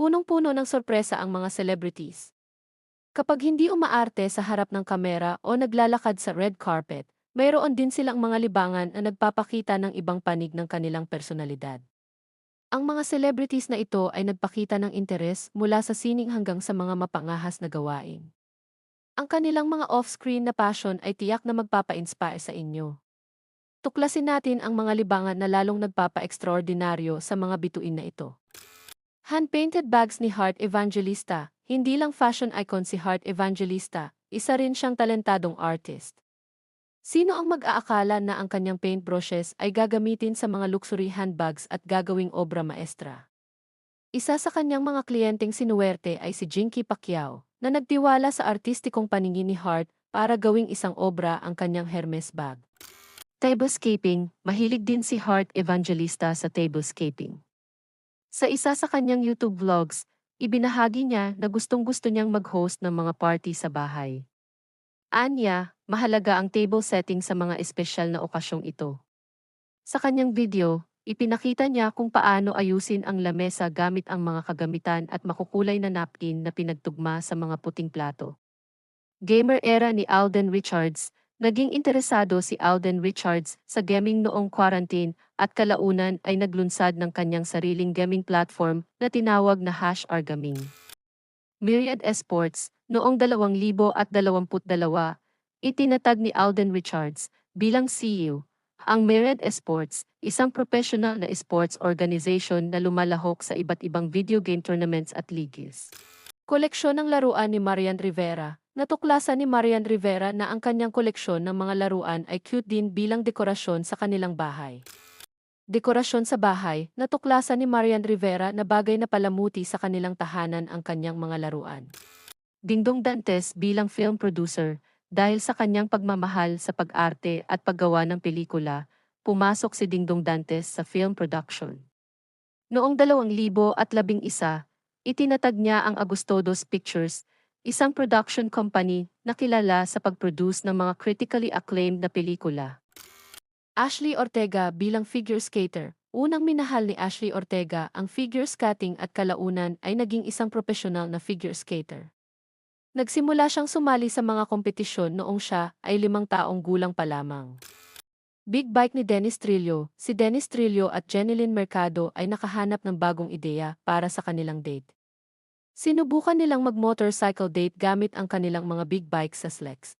Punong-puno ng sorpresa ang mga celebrities. Kapag hindi umaarte sa harap ng kamera o naglalakad sa red carpet, mayroon din silang mga libangan na nagpapakita ng ibang panig ng kanilang personalidad. Ang mga celebrities na ito ay nagpakita ng interes mula sa sining hanggang sa mga mapangahas na gawain. Ang kanilang mga off-screen na passion ay tiyak na magpapa-inspire sa inyo. Tuklasin natin ang mga libangan na lalong nagpapa-ekstraordinaryo sa mga bituin na ito. Hand-painted bags ni Heart Evangelista, hindi lang fashion icon si Heart Evangelista, isa rin siyang talentadong artist. Sino ang mag-aakala na ang kanyang paintbrushes ay gagamitin sa mga luxury handbags at gagawing obra maestra? Isa sa kanyang mga kliyenteng sinuwerte ay si Jinky Pacquiao, na nagtiwala sa artistikong paningin ni Hart para gawing isang obra ang kanyang Hermes bag. Tablescaping, mahilig din si Hart Evangelista sa tablescaping. Sa isa sa kanyang YouTube vlogs, ibinahagi niya na gustong-gusto niyang mag-host ng mga party sa bahay. Anya, mahalaga ang table setting sa mga espesyal na okasyong ito. Sa kanyang video, ipinakita niya kung paano ayusin ang lamesa gamit ang mga kagamitan at makukulay na napkin na pinagtugma sa mga puting plato. Gamer era ni Alden Richards, naging interesado si Alden Richards sa gaming noong quarantine at kalaunan ay naglunsad ng kanyang sariling gaming platform na tinawag na Hash R Gaming. Myriad Esports, noong 2022, itinatag ni Alden Richards bilang CEO ang Myriad Esports, isang professional na esports organization na lumalahok sa iba't ibang video game tournaments at leagues. Koleksyon ng laruan ni Marian Rivera, Natuklasan ni Marian Rivera na ang kanyang koleksyon ng mga laruan ay cute din bilang dekorasyon sa kanilang bahay. Dekorasyon sa bahay, natuklasan ni Marian Rivera na bagay na palamuti sa kanilang tahanan ang kanyang mga laruan. Dingdong Dantes bilang film producer, dahil sa kanyang pagmamahal sa pag-arte at paggawa ng pelikula, pumasok si Dingdong Dantes sa film production. Noong 2011, itinatag niya ang Agustodos Pictures, isang production company na kilala sa pag-produce ng mga critically acclaimed na pelikula. Ashley Ortega bilang figure skater. Unang minahal ni Ashley Ortega ang figure skating at kalaunan ay naging isang profesional na figure skater. Nagsimula siyang sumali sa mga kompetisyon noong siya ay limang taong gulang pa lamang. Big Bike ni Dennis Trillo, si Dennis Trillo at Jenilyn Mercado ay nakahanap ng bagong ideya para sa kanilang date. Sinubukan nilang mag-motorcycle date gamit ang kanilang mga big bike sa Slex.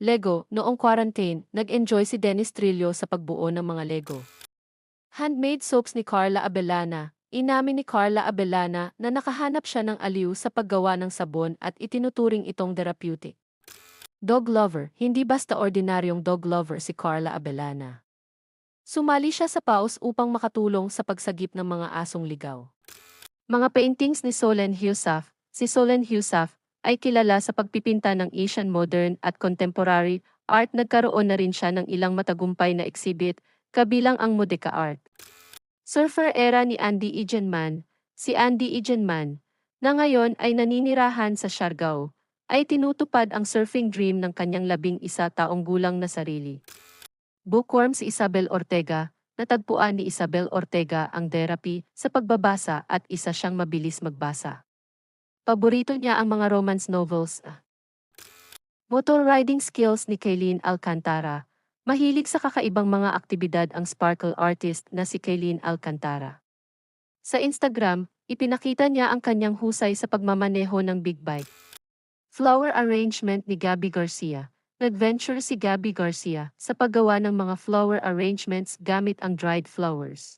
Lego, noong quarantine, nag-enjoy si Dennis Trillo sa pagbuo ng mga Lego. Handmade soaps ni Carla Abellana. Inamin ni Carla Abellana na nakahanap siya ng aliw sa paggawa ng sabon at itinuturing itong therapeutic. Dog lover, hindi basta ordinaryong dog lover si Carla Abellana. Sumali siya sa paus upang makatulong sa pagsagip ng mga asong ligaw. Mga paintings ni Solen Husaf, si Solen Husaf ay kilala sa pagpipinta ng Asian modern at contemporary art nagkaroon na rin siya ng ilang matagumpay na exhibit, kabilang ang Modica Art. Surfer era ni Andy Igenman, si Andy Igenman, na ngayon ay naninirahan sa Siargao, ay tinutupad ang surfing dream ng kanyang labing isa taong gulang na sarili. Bookworm si Isabel Ortega, natagpuan ni Isabel Ortega ang therapy sa pagbabasa at isa siyang mabilis magbasa. Paborito niya ang mga romance novels. Motor riding skills ni Kaylin Alcantara. Mahilig sa kakaibang mga aktibidad ang sparkle artist na si Kaylin Alcantara. Sa Instagram, ipinakita niya ang kanyang husay sa pagmamaneho ng big bike. Flower arrangement ni Gabby Garcia. Nagventure si Gabby Garcia sa paggawa ng mga flower arrangements gamit ang dried flowers.